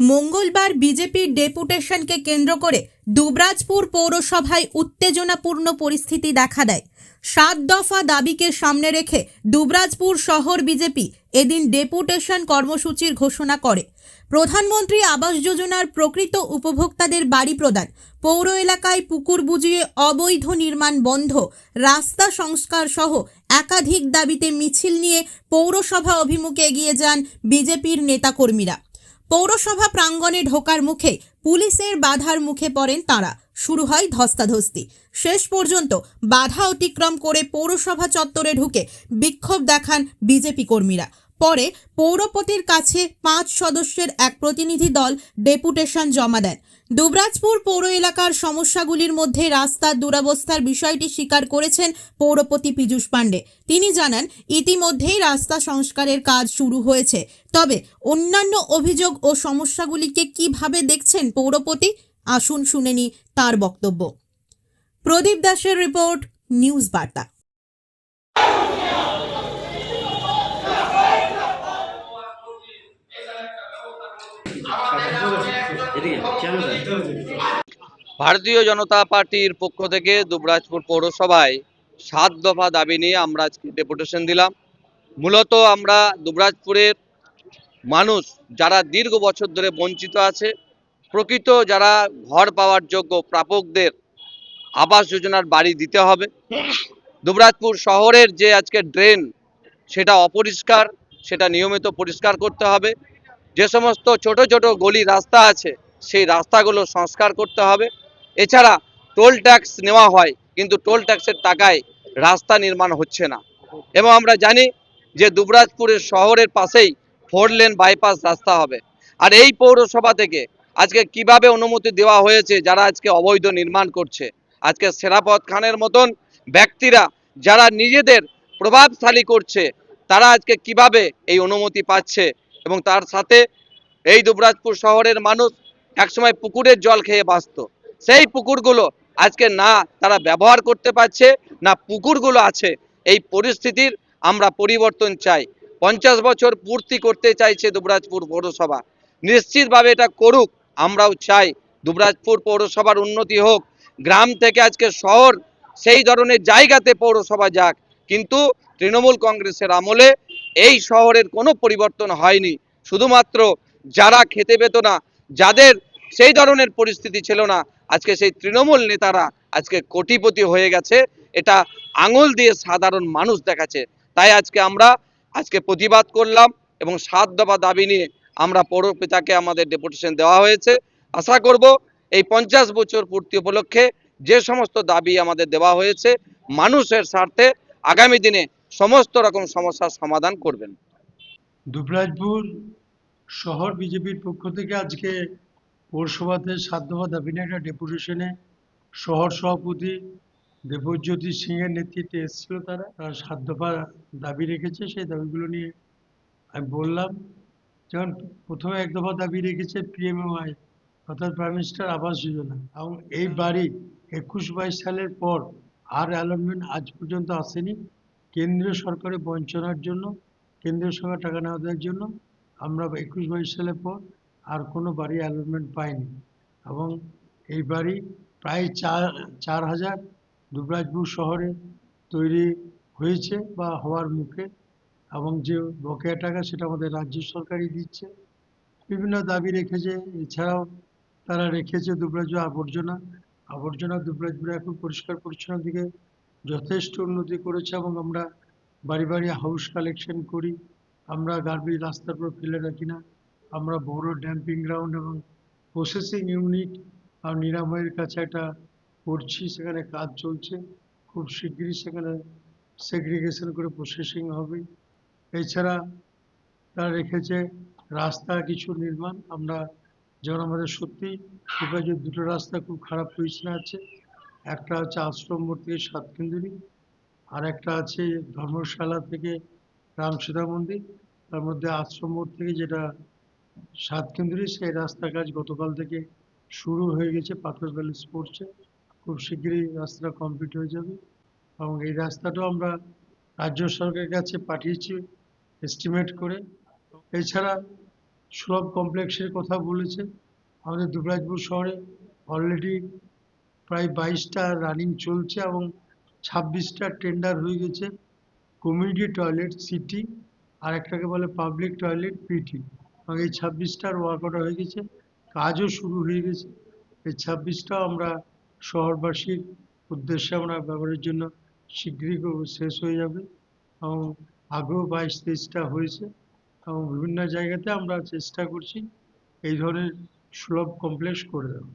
মঙ্গলবার বিজেপির ডেপুটেশনকে কেন্দ্র করে দুবরাজপুর পৌরসভায় উত্তেজনাপূর্ণ পরিস্থিতি দেখা দেয়। সাত দফা দাবিকে সামনে রেখে দুবরাজপুর শহর বিজেপি এদিন ডেপুটেশন কর্মসূচির ঘোষণা করে। প্রধানমন্ত্রী আবাস যোজনার প্রকৃত উপভোক্তাদের বাড়ি প্রদান, পৌর এলাকায় পুকুর বুজিয়ে অবৈধ নির্মাণ বন্ধ, রাস্তা সংস্কার সহ একাধিক দাবিতে মিছিল নিয়ে পৌরসভা অভিমুখে এগিয়ে যান বিজেপির নেতাকর্মীরা। পৌরসভা প্রাঙ্গণে ঢোকার মুখে পুলিশের বাধার মুখে পড়েন তাঁরা। শুরু হয় ধস্তাধস্তি। শেষ পর্যন্ত বাধা অতিক্রম করে পৌরসভা চত্বরে ঢুকে বিক্ষোভ দেখান বিজেপি কর্মীরা। পরে পৌরপতির কাছে পাঁচ সদস্যের এক প্রতিনিধি দল ডেপুটেশন জমা দেন। দুবরাজপুর পৌর এলাকার সমস্যাগুলির মধ্যে রাস্তার দুরবস্থার বিষয়টি স্বীকার করেছেন পৌরপতি পীযূষ পাণ্ডে। তিনি জানান, ইতিমধ্যেই রাস্তা সংস্কারের কাজ শুরু হয়েছে। তবে অন্যান্য অভিযোগ ও সমস্যাগুলিকে কীভাবে দেখছেন পৌরপতি? আসুন শুনেনি তার বক্তব্য। প্রদীপ দাসের রিপোর্ট, নিউজ বার্তা। ভারতীয় জনতা পার্টির পক্ষ থেকে দুবরাজপুর পৌরসভায় সাত দফা দাবি নিয়ে আমরা আজকে ডেপুটেশন দিলাম। মূলত আমরা দুবরাজপুরের মানুষ যারা দীর্ঘ বছর ধরে বঞ্চিত আছে, প্রকৃত যারা ঘর পাওয়ার যোগ্য প্রাপকদের আবাস যোজনার বাড়ি দিতে হবে। দুবরাজপুর শহরের যে আজকে ড্রেন, সেটা অপরিষ্কার, সেটা নিয়মিত পরিষ্কার করতে হবে। যে সমস্ত ছোট ছোট গলি রাস্তা আছে সেই রাস্তাগুলো সংস্কার করতে হবে। এছাড়া টোল ট্যাক্স নেওয়া হয়, কিন্তু টোল ট্যাক্সের টাকায় রাস্তা নির্মাণ হচ্ছে না। এবং আমরা জানি যে দুবরাজপুরের শহরের পাশেই ফোর লেন বাইপাস রাস্তা হবে। আর এই পৌরসভা থেকে আজকে কীভাবে অনুমতি দেওয়া হয়েছে, যারা আজকে অবৈধ নির্মাণ করছে, আজকে সেরাপত খানের মতন ব্যক্তিরা যারা নিজেদের প্রভাবশালী করছে, তারা আজকে কীভাবে এই অনুমতি পাচ্ছে? এবং তার সাথে এই দুবরাজপুর শহরের মানুষ একসময় পুকুরের জল খেয়ে বাঁচত সেই পুকুরগুলো আজকে না তারা ব্যবহার করতে পারছে, না পুকুরগুলো আছে। এই পরিস্থিতির আমরা পরিবর্তন চাই। পঞ্চাশ বছর পূর্তি করতে চাইছে দুবরাজপুর পৌরসভা। নিশ্চিতভাবে এটা করুক, আমরাও চাই দুবরাজপুর পৌরসভার উন্নতি হোক। গ্রাম থেকে আজকে শহর সেই ধরনের জায়গাতে পৌরসভা যাক। কিন্তু তৃণমূল কংগ্রেসের আমলে এই শহরের কোনো পরিবর্তন হয়নি। শুধুমাত্র যারা খেতে পেত না যাদের সেই ধরনের পরিস্থিতি ছিল না, আজকে সেই তৃণমূল নেতারা আজকে কোটিপতি হয়ে গেছে। এটা আঙুল দিয়ে সাধারণ মানুষ দেখাচ্ছে। তাই আজকে আমরা আজকে প্রতিবাদ করলাম এবং সাত দফা দাবি নিয়ে আমরা পৌর পিতাকে আমাদের ডেপুটেশন দেওয়া হয়েছে। আশা করব এই পঞ্চাশ বছর পূর্তি উপলক্ষে যে সমস্ত দাবি আমাদের দেওয়া হয়েছে, মানুষের স্বার্থে আগামী দিনে সমস্ত রকম সমস্যার সমাধান করবেন। দুবরাজপুর শহর বিজেপির পক্ষ থেকে আজকে পৌরসভাতে সাত দফা দাবি নিয়ে একটা ডেপুটেশনে শহর সভাপতি দেবজ্যোতি সিং এর নেতৃত্বে এসেছিল তারা। তারা সাত দফা দাবি রেখেছে, সেই দাবিগুলো নিয়ে আমি বললাম। যেমন প্রথমে এক দফা দাবি রেখেছে পিএমএওয়াই অর্থাৎ প্রাইম মিনিস্টার আবাস যোজনা, এবং এই বাড়ি একুশ বাইশ সালের পর আর অ্যালটমেন্ট আজ পর্যন্ত আসেনি। কেন্দ্রীয় সরকারের বঞ্চনার জন্য, কেন্দ্রীয় সরকার টাকা না দেওয়ার জন্য আমরা একুশ বাইশ সালের পর আর কোনো বাড়ি অ্যালটমেন্ট পাইনি। এবং এই বাড়ি প্রায় চার চার হাজার দুবরাজপুর শহরে তৈরি হয়েছে বা হওয়ার মুখে এবং যে বকেয়া টাকা সেটা আমাদের রাজ্য সরকারই দিচ্ছে। বিভিন্ন দাবি রেখেছে, এছাড়াও তারা রেখেছে দুবরাজপুর আবর্জনা। আবর্জনা দুবরাজপুর এখন পরিষ্কার পরিচ্ছন্ন দিকে যথেষ্ট উন্নতি করেছে এবং আমরা বাড়ি বাড়ি হাউস কালেকশন করি। আমরা গার্বেজ রাস্তার উপর ফেলে রাখি না। আমরা বড় ড্যাম্পিং গ্রাউন্ড এবং প্রসেসিং ইউনিট আর নিরাময়ের কাছে একটা করছি, সেখানে কাজ চলছে। খুব শিগগিরই সেখানে সেগ্রিগেশন করে প্রসেসিং হবে। এছাড়া তারা রেখেছে রাস্তা কিছু নির্মাণ। আমরা যেমন আমাদের সত্যি যে দুটো রাস্তা খুব খারাপ পজিশনে আছে, একটা হচ্ছে আশ্রম মোড় থেকে সাতকেন্দুরি আর একটা আছে ধর্মশালা থেকে রামসীতা মন্দির তার মধ্যে আশ্রম মোড় থেকে যেটা সাতকেন্দুরি সেই রাস্তা কাজ গতকাল থেকে শুরু হয়ে গেছে পাথর ব্যালেন্স পড়ছে খুব শীঘ্রই রাস্তাটা কমপ্লিট হয়ে যাবে। এবং এই রাস্তাটাও আমরা রাজ্য সরকারের কাছে পাঠিয়েছি এস্টিমেট করে। এছাড়া সুলভ কমপ্লেক্সের কথা বলেছে। আমাদের দুবরাজপুর শহরে অলরেডি প্রায় বাইশটা রানিং চলছে এবং ছাব্বিশটা টেন্ডার হয়ে গেছে। কমিউনিটি টয়লেট সিটি আর একটাকে বলে পাবলিক টয়লেট পিটি এবং এই ছাব্বিশটার ওয়ার্ক অর্ডার হয়ে গেছে, কাজও শুরু হয়ে গেছে। এই ছাব্বিশটাও আমরা শহরবাসীর উদ্দেশ্যে আমরা ব্যবহারের জন্য শীঘ্রই শেষ হয়ে যাবে। এবং আগেও বাইশ তেইশটা হয়েছে। এবং বিভিন্ন জায়গাতে আমরা চেষ্টা করছি, এই ধরনের সুলভ কমপ্লেক্স করে দেওয়া